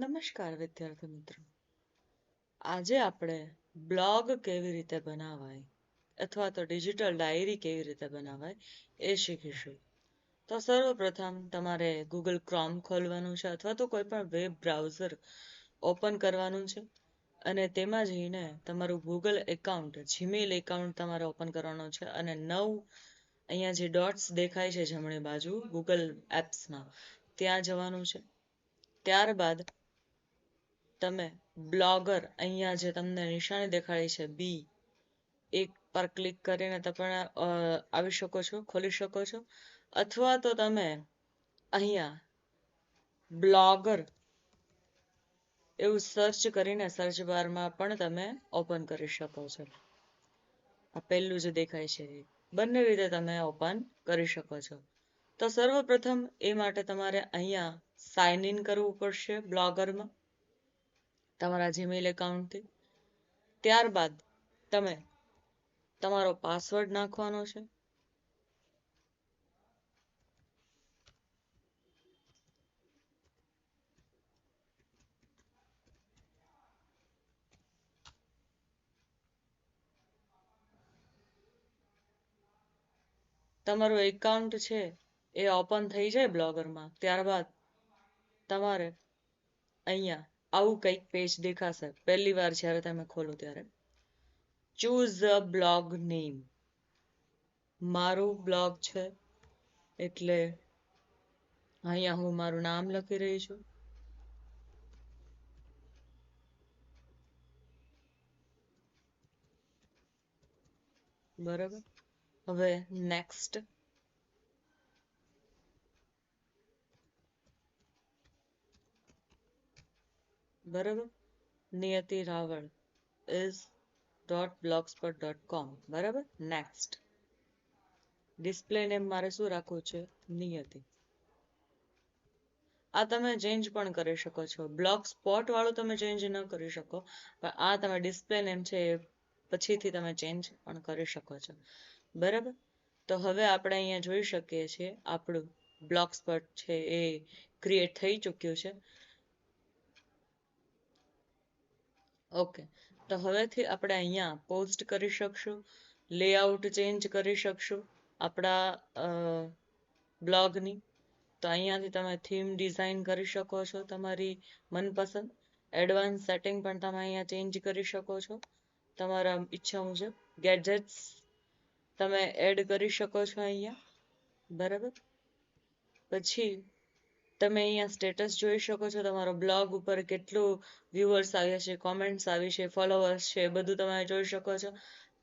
નમસ્કાર વિદ્યાર્થી મિત્રો. આજે આપણે બ્લોગ કેવી રીતે બનાવાય અથવા તો ડિજિટલ ડાયરી કેવી રીતે બનાવાય એ શીખીશું. તો સર્વપ્રથમ તમારે ગૂગલ ક્રોમ ખોલવાનું છે અથવા તો કોઈ પણ વેબ બ્રાઉઝર ઓપન કરવાનું છે અને તેમાં જઈને તમારું ગૂગલ એકાઉન્ટ જીમેલ એકાઉન્ટ તમારે ઓપન કરવાનું છે અને નવ અહીંયા જે ડોટ્સ દેખાય છે જમણી બાજુ ગૂગલ એપ્સમાં ત્યાં જવાનું છે. ત્યારબાદ તમે બ્લોગર અહીંયા જે તમને નિશાની દેખાડી છે, બી, એક પર ક્લિક કરીને તમે આવી શકો છો, ખોલી શકો છો. અથવા તો તમે અહીંયા બ્લોગર એવું સર્ચ કરીને સર્ચ બારમાં પણ તમે ઓપન કરી શકો છો. આ પહેલું જે દેખાય છે, બંને રીતે તમે ઓપન કરી શકો છો. તો સર્વપ્રથમ એ માટે તમારે અહીંયા સાઇન ઇન કરવું પડશે બ્લોગરમાં. તમારા જીમેલ એકાઉન્ટથી ત્યારબાદ તમે તમારો પાસવર્ડ નાખવાનો છે. તમારું એકાઉન્ટ છે એ ઓપન થઈ જાય બ્લોગરમાં ત્યારબાદ તમારે અહીંયા આવું કંઈક પેજ દેખાશે. પહેલી વાર જ્યારે તમે ખોલો ત્યારે. ચૂઝ અ બ્લોગ નેમ મારું બ્લોગ છે, એટલે અહીંયા હું મારું નામ લખી રહી છું. બરાબર? હવે નેક્સ્ટ બરાબર? Niyati Raval is dot blogspot dot com બરાબર? નેક્સ્ટ ડિસ્પ્લે નેમ મારે શું રાખવું છે? નિયતિ. આ તમે ચેન્જ પણ કરી શકો છો. બ્લોક સ્પોટ વાળું તમે ચેન્જ ન કરી શકો, પણ આ તમે ડિસ્પ્લે નેમ છે એ પછીથી તમે ચેન્જ પણ કરી શકો છો. બરાબર? તો હવે આપણે અહીંયા જોઈ શકીએ છીએ આપણું બ્લોક સ્પોટ છે એ ક્રિએટ થઈ ચૂક્યું છે. ઓકે તો હવેથી આપણે અહીંયા પોસ્ટ કરી શકશું લેઆઉટ ચેન્જ કરી શકશું આપણા બ્લોગની તો અહીંયાથી તમે થીમ ડિઝાઇન કરી શકો છો તમારી મનપસંદ. એડવાન્સ સેટિંગ પણ તમે અહીંયા ચેન્જ કરી શકો છો તમારા ઈચ્છા મુજબ. ગેજેટ્સ તમે એડ કરી શકો છો અહીંયા. બરાબર? પછી તમે અહીંયા સ્ટેટસ જોઈ શકો છો. તમારો બ્લોગ ઉપર કેટલું વ્યુઅર્સ આવ્યા છે કોમેન્ટ્સ આવી છે ફોલોવર્સ છે, બધું તમે જોઈ શકો છો.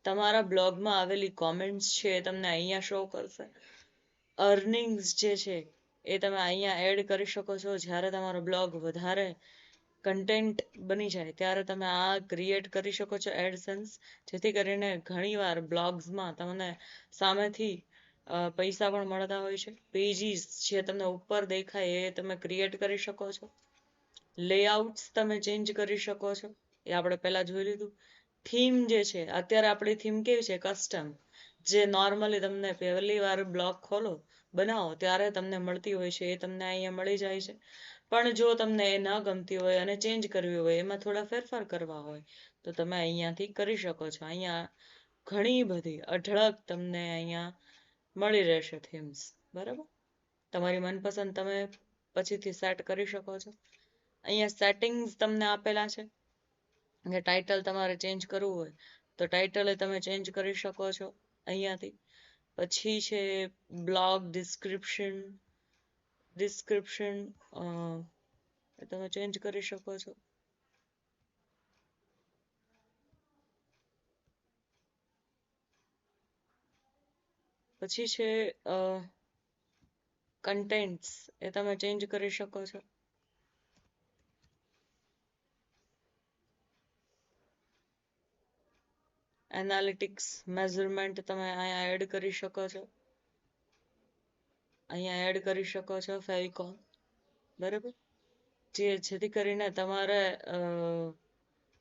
તમારા બ્લોગમાં આવેલી કોમેન્ટ્સ છે તમને અહીંયા શો કરશે. અર્નિંગ્સ જે છે એ તમે અહીંયા એડ કરી શકો છો. જ્યારે તમારો બ્લોગ વધારે કન્ટેન્ટ બની જાય, ત્યારે તમે આ ક્રિએટ કરી શકો છો એડસન્સ જેથી કરીને ઘણીવાર બ્લોગ્સમાં તમને સામેથી પૈસા પણ મળતા હોય છે. પેજીસ જે તમને ઉપર દેખાય એ તમે ક્રિએટ કરી શકો છો. લેઆઉટ્સ તમે ચેન્જ કરી શકો છો. એ આપણે પહેલાં જોઈ લીધું. થીમ જે છે, અત્યારે આપણી થીમ કેવી છે? કસ્ટમ જે નોર્મલી તમને પહેલી વાર બ્લોગ ખોલો, બનાવો, ત્યારે તમને મળતી હોય છે, એ તમને અહીંયા મળી જાય છે. પણ જો તમને એ ન ગમતી હોય અને ચેન્જ કરવી હોય, એમાં થોડા ફેરફાર કરવા હોય, તો તમે અહીંયાથી કરી શકો છો. અહીંયા ઘણી બધી અઢળક તમને અહીંયા મળી રહેશે થીમ્સ બરાબર? તમારી મનપસંદ તમે પછીથી સેટ કરી શકો છો. અહીંયા સેટિંગ્સ તમને આપેલા છે. કે ટાઇટલ તમારે ચેન્જ કરવું હોય, તો ટાઇટલ તમે ચેન્જ કરી શકો છો અહીંયાથી. પછી છે બ્લોગ ડિસ્ક્રિપ્શન ડિસ્ક્રિપ્શન તમે ચેન્જ કરી શકો છો. પછી છે કન્ટેન્ટ્સ એ તમે ચેન્જ કરી શકો છો. એનાલિટિક્સ મેઝરમેન્ટ તમે અહીંયા એડ કરી શકો છો. અહીંયા એડ કરી શકો છો ફેવિકોન બરાબર? જે જેથી કરીને તમારે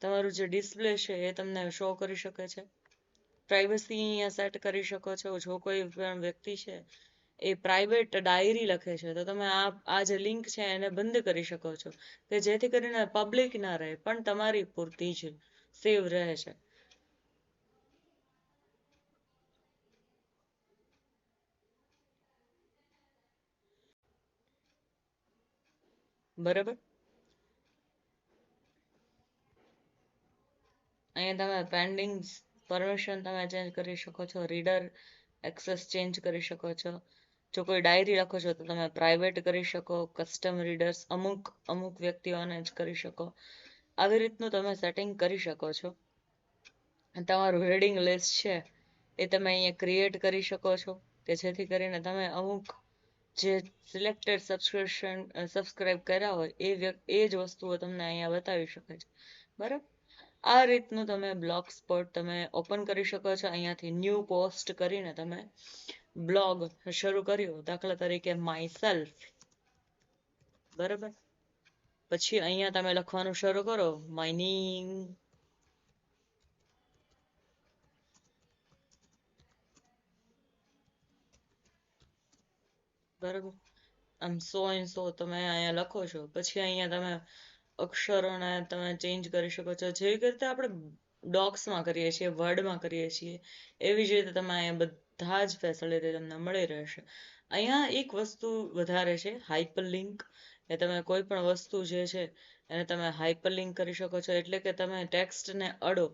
તમારું જે ડિસ્પ્લે છે એ તમને શો કરી શકે છે. પ્રાઇવસી અહીંયા સેટ કરી શકો છો. જો કોઈ પણ વ્યક્તિ છે, એ પ્રાઇવેટ ડાયરી લખે છે, તો તમે આ આ જે લિંક છે એને બંધ કરી શકો છો. કે જેથી કરીને પબ્લિક ના રહે, પણ તમારી પૂરતી જ સેવ રહે છે. બરાબર? અહીંયા તમે પેન્ડિંગ પરમિશન તમે ચેન્જ કરી શકો છો રીડર એક્સેસ ચેન્જ કરી શકો છો. જો કોઈ ડાયરી લખો છો તો તમે પ્રાઇવેટ કરી શકો કસ્ટમ રીડર્સ અમુક અમુક વ્યક્તિઓને જ કરી શકો. આવી રીતનું તમે સેટિંગ કરી શકો છો. તમારું રીડિંગ લિસ્ટ છે એ તમે અહીંયા ક્રિએટ કરી શકો છો, કે જેથી કરીને તમે અમુક જે સિલેક્ટેડ સબસ્ક્રિપ્શન સબસ્ક્રાઇબ કર્યા હોય એ એ જ વસ્તુઓ તમને અહીંયા બતાવી શકે છે. બરાબર? આ રીતનું તમે બ્લોગ સ્પોટ તમે ઓપન કરી શકો છો. અહીંયાથી ન્યૂ પોસ્ટ કરીને તમે બ્લોગ શરૂ કર્યો. દાખલા તરીકે માય સેલ્ફ બરાબર? પછી અહીંયા તમે લખવાનું શરૂ કરો. માઇનિંગ બરાબર? આમ સો એન્ડ સો તમે અહીંયા લખો છો. પછી અહીંયા તમે અક્ષરોને તમે ચેન્જ કરી શકો છો. જેવી રીતે આપણે ડોક્સમાં કરીએ છીએ વર્ડમાં કરીએ છીએ, એવી જ રીતે તમે અહીંયા બધા જ ફેસિલિટી તમને મળી રહેશે. અહીંયા એક વસ્તુ વધારે છે લિંક એ તમે કોઈ પણ વસ્તુ જે છે, એને તમે હાઇપરલિંક કરી શકો છો. એટલે કે તમે ટેક્સ્ટને અડો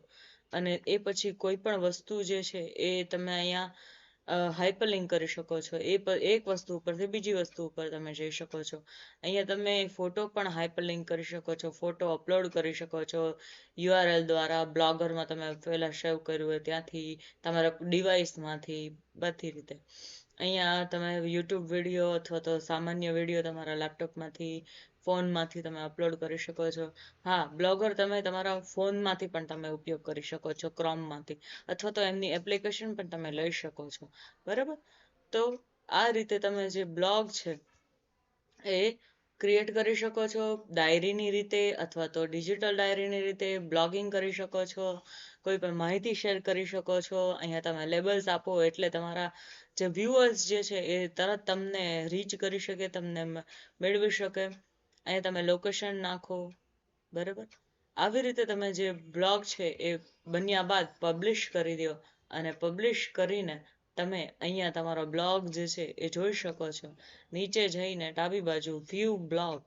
અને એ પછી કોઈ પણ વસ્તુ જે છે, એ તમે અહીંયા હાઇપરલિંક કરી શકો છો. એ એક વસ્તુ ઉપરથી બીજી વસ્તુ ઉપર તમે જઈ શકો છો. અહીંયા તમે ફોટો પણ હાઇપરલિંક કરી શકો છો. ફોટો અપલોડ કરી શકો છો. યુઆરએલ દ્વારા બ્લોગરમાં તમે પહેલાં સેવ કર્યું હોય ત્યાંથી તમારા ડિવાઇસમાંથી બધી રીતે. અહીંયા તમે યુટ્યુબ વીડિયો અથવા તો સામાન્ય વીડિયો તમારા લેપટોપમાંથી ફોનમાંથી તમે અપલોડ કરી શકો છો. હા, બ્લોગર તમે તમારા ફોનમાંથી પણ તમે ઉપયોગ કરી શકો છો, ક્રોમમાંથી. અથવા તો એમની એપ્લિકેશન પણ તમે લઈ શકો છો. બરાબર? તો આ રીતે તમે જે બ્લોગ છે એ ક્રિએટ કરી શકો છો, ડાયરીની રીતે અથવા તો ડિજિટલ ડાયરીની રીતે બ્લોગિંગ કરી શકો છો, કોઈ પણ માહિતી શેર કરી શકો છો. અહીંયા તમે લેબલ્સ આપો એટલે તમારા જે વ્યુઅર્સ જે છે એ તરત તમને રીચ કરી શકે, તમને મેળવી શકે. અહીંયા તમે લોકેશન નાખો, બરાબર? આવી રીતે તમે જે બ્લોગ છે એ બન્યા બાદ પબ્લિશ કરી દો અને પબ્લિશ કરીને તમે અહીંયા તમારો બ્લોગ જે છે એ જોઈ શકો છો. નીચે જઈને ડાબી બાજુ વ્યૂ બ્લોગ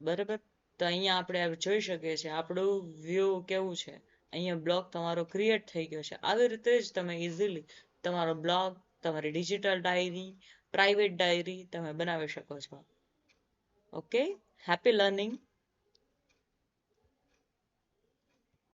બરાબર? તો અહીંયા આપણે જોઈ શકીએ છીએ આપણું વ્યૂ કેવું છે. અહીંયા બ્લોગ તમારો ક્રિએટ થઈ ગયો છે. આવી રીતે જ તમે ઇઝીલી તમારો બ્લોગ તમારી ડિજિટલ ડાયરી પ્રાઇવેટ ડાયરી તમે બનાવી શકો છો. Okay, happy learning.